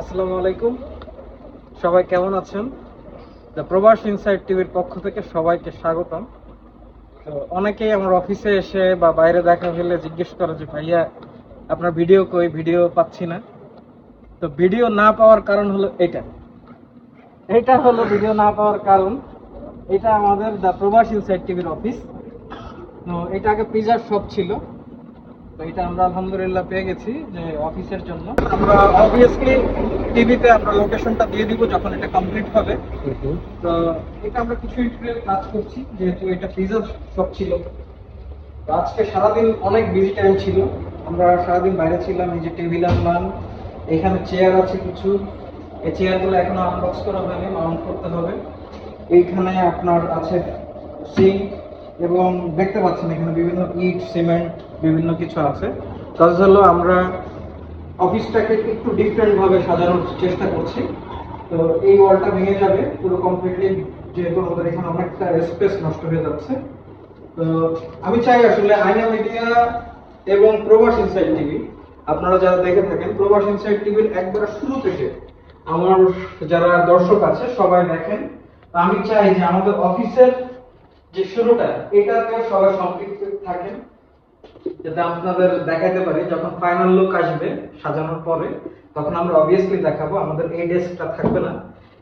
আসসালামু আলাইকুম। সবাই কেমন আছেন? দ্য প্রবাস ইনসাইড টিভির পক্ষ থেকে সবাইকে স্বাগতম। তো অনেকেই আমার অফিসে এসে বা বাইরে দেখা হলে জিজ্ঞেস করে যে, ভাইয়া, আপনার ভিডিও কই? ভিডিও পাচ্ছি না। তো ভিডিও না পাওয়ার কারণ হলো এটা। এটা হলো ভিডিও না পাওয়ার কারণ। এটা আমাদের দ্য প্রবাস ইনসাইড টিভির অফিস। তো এটা আগে পিজার শপ ছিল। তো এটা আমরা আলহামদুলিল্লাহ পেয়ে গেছি যে অফিসের জন্য। আমরা অবভিয়াসলি টিভিতে আমরা লোকেশনটা দিয়ে দিব যখন এটা কমপ্লিট হবে। তো এটা আমরা কিছু ইন্টারভিউ কাজ করছি যেহেতু এটা পিজার শপ ছিল। আজকে সারাদিন অনেক বিজি টাইম ছিল। আমরা সারাদিন বাইরে ছিলাম এই যে টেবিল আনলাম এখানে চেয়ার আছে কিছু। এই চেয়ারগুলো এখনও আনবক্স করা হয়নি মাউন্ট করতে হবে। এইখানে আপনার আছে সিঙ্ক এবং দেখতে পাচ্ছেন এখানে বিভিন্ন ইট, সিমেন্ট, বিভিন্ন কিছু আছে। কাজ হলো আমরা অফিসটাকে একটু ডিফারেন্ট ভাবে সাজানোর চেষ্টা করছি। তো এই ওয়ালটা ভেঙে যাবে, পুরো কমপ্লিটলি যেহেতু আমাদের এখানে অনেকটা স্পেস নষ্ট হয়ে যাচ্ছে। তো আমি চাই আসলে আইনা মিডিয়া এবং প্রবাস ইনসাইড টিভি, আপনারা যারা দেখে থাকেন, প্রবাস ইনসাইড টিভির একবার শুরু থেকে আমার যারা দর্শক আছে, সবাই দেখেন। আমি চাই যে আমাদের অফিসের যে শুরুটা, এটাতে সবাই সম্পৃক্ত থাকেন, যাতে আপনাদের দেখাতে পারি, যখন ফাইনাল লুক আসবে সাজানোর পরে, তখন আমরা অবভিয়াসলি দেখাবো, আমাদের এই ডেস্কটা থাকবে না।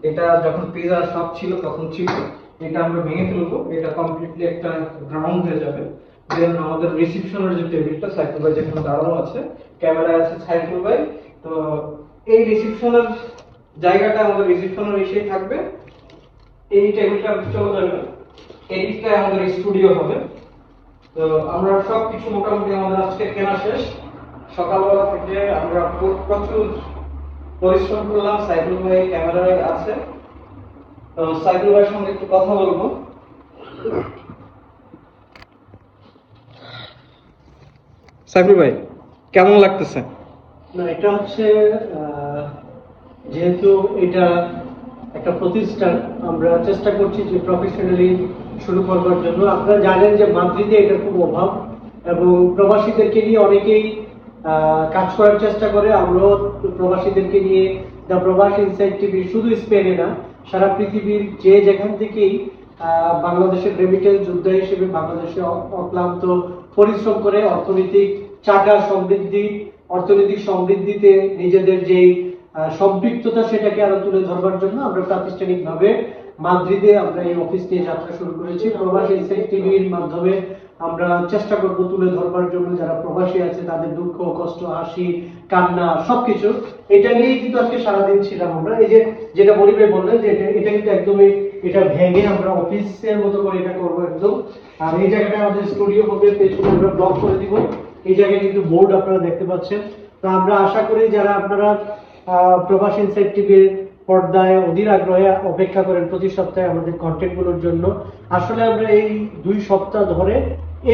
এটা যখন পিজা সব ছিল, তখন ছিল। এটা আমরা ভেঙে ফেলব, এটা কমপ্লিটলি একটা গ্রাউন্ড হয়ে যাবে। দেন আমাদের রিসিপশনের যে টেবিলটা সাইকেল ভাই যেখানে দাঁড়ানো আছে ক্যামেরা আছে সাইকেল ভাই। তো এই রিসিপশনের জায়গাটা আমাদের রিসিপশনের এসেই থাকবে। এই টেবিলটা চলে যাবে এদিকটায় আমাদের স্টুডিও হবে। তো আমরা সব কিছু মোটামুটি আমাদের আজকে কেনা শেষ। সকালবেলা থেকে আমরা প্রচুর পরিশ্রম করলাম। সাইকেল ভাই ক্যামেরায় আছে। তো সাইকেল ভাইয়ের সঙ্গে একটু কথা বলব। সাইকেল ভাই, কেমন লাগতেছে? না, এটা হচ্ছে যেহেতু এটা একটা প্রতিষ্ঠান, আমরা চেষ্টা করছি যে প্রফেশনালি শুরু করবার জন্য। আপনারা জানেন যে মাদ্রিদে এটার খুব অভাব এবং প্রবাসীদেরকে নিয়ে অনেকেই কাজ করার চেষ্টা করে। আমরাও প্রবাসীদেরকে নিয়ে দ্য প্রবাস ইনসাইড টিভি শুধু স্পেনে না, সারা পৃথিবীর যে যেখান থেকেই বাংলাদেশের রেমিটেন্স যোদ্ধা হিসেবে বাংলাদেশে অক্লান্ত পরিশ্রম করে অর্থনৈতিক চাকা সমৃদ্ধি, অর্থনৈতিক সমৃদ্ধিতে নিজেদের যেই সম্পৃক্ততা সেটাকে আরও তুলে ধরবার জন্য আমরা প্রাতিষ্ঠানিকভাবে মাদ্রিদে আমরা এই অফিস নিয়ে যাত্রা শুরু করেছি। প্রবাসী ইনসাইট টিভির মাধ্যমে আমরা চেষ্টা করব তুলে ধরবার জন্য। যারা প্রবাসী আছে, তাদের দুঃখ, কষ্ট, হাসি, কান্না, সবকিছু, এটা নিয়েই কিন্তু আজকে সারাদিন ছিলাম আমরা। এই যে, যেটা বলিবে বললেন যে এটা কিন্তু একদমই, এটা ভেঙে আমরা অফিসের মতো করে এটা করব একদম। আর এই জায়গাটা আমাদের স্টুডিও হবে, পেছনে আমরা ব্লক করে দিব। এই জায়গায় কিন্তু বোর্ড আপনারা দেখতে পাচ্ছেন। তো আমরা আশা করি যারা আপনারা প্রবাসী ইনসাইট টিভির পর্দায় অধীর আগ্রহে অপেক্ষা করেন প্রতি সপ্তাহে আমাদের কন্টেন্টগুলোর জন্য। আসলে আমরা এই দুই সপ্তাহ ধরে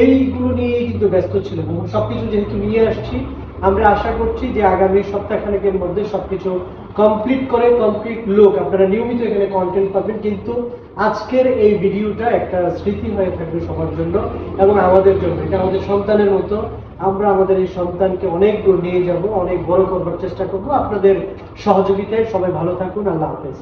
এইগুলো নিয়েই কিন্তু ব্যস্ত ছিলাম সবকিছু যেহেতু নিয়ে আসছি, আমরা আশা করছি যে আগামী সপ্তাহখানেকের মধ্যে সবকিছু কমপ্লিট করে কমপ্লিট লুক আপনারা নিয়মিত এখানে কন্টেন্ট পাবেন, কিন্তু আজকের এই ভিডিওটা একটা স্মৃতি হয়ে থাকবে সবার জন্য এবং আমাদের জন্য। এটা আমাদের সন্তানের মতো। আমরা আমাদের এই সন্তানকে অনেক দূর নিয়ে যাব, অনেক বড় করবার চেষ্টা করব। আপনাদের সহযোগিতায় সবাই ভালো থাকুন। আল্লাহ হাফেজ।